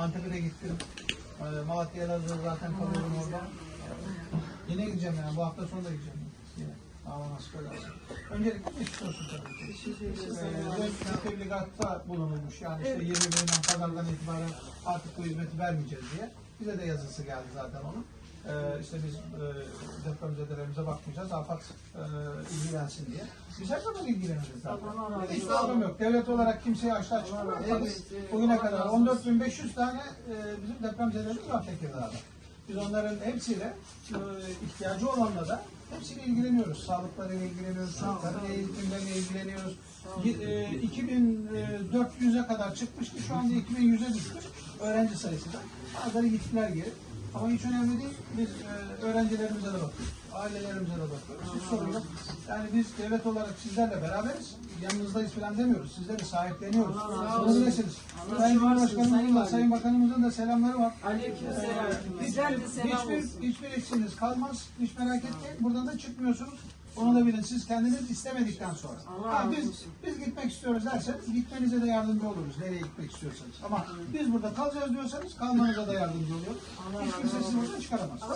Antep'e de gittim. Ee, Malatya'da da zaten kalıyorum orada. Yine gideceğim yani. Bu hafta sonu da gideceğim. Yine. Allah nasip ederse. Öncelikle geçmiş olsun tabii ki. Ee, dört bir tebligatta bulunulmuş. Yani işte 20 birinden pazardan itibaren artık bu hizmeti vermeyeceğiz diye. Bize de yazısı geldi zaten onun. Ee, işte biz e, depremzedelerimize bakmayacağız. AFAD e, ilgilensin diye. Biz her zaman ilgileniriz zaten. Hiç problem yok. Devlet olarak kimseye açtı açıklama yaparız. Bugüne kadar 14.500 tane e, bizim depremzedelerimiz var Tekirdağ'da. Biz onların hepsiyle e, ihtiyacı olanla da hepsiyle ilgileniyoruz. Sağlıklarıyla ilgileniyoruz, çocukların eğitimleriyle ilgileniyoruz. E, 2400'e kadar çıkmıştı. Şu anda 2100'e düşmüş öğrenci sayısı da. Bazıları gittiler geri. Ama hiç önemli değil. Biz e, öğrencilerimize de bakıyoruz. Ailelerimize de bakıyoruz. Hiç sorun yok. Yani biz devlet olarak sizlerle beraberiz. Yanınızdayız falan demiyoruz. Sizleri sahipleniyoruz. Bunu bilesiniz. Sayın Cumhurbaşkanımızın da Sayın Bakanımızın da selamları var. Aleykümselam. Hiç- Güzel bir selam hiçbir, olsun. hiçbir eksiğiniz kalmaz. Hiç merak etmeyin. Buradan da çıkmıyorsunuz. Onu da bilin. Siz kendiniz istemedikten sonra. Allah Ha, biz, biz gitmek istiyoruz derseniz gitmenize de yardımcı oluruz. Nereye gitmek istiyorsanız. Ama biz burada kalacağız diyorsanız kalmanıza da yardımcı oluyoruz. Hiç kimse sizi buradan çıkaramaz. Mı?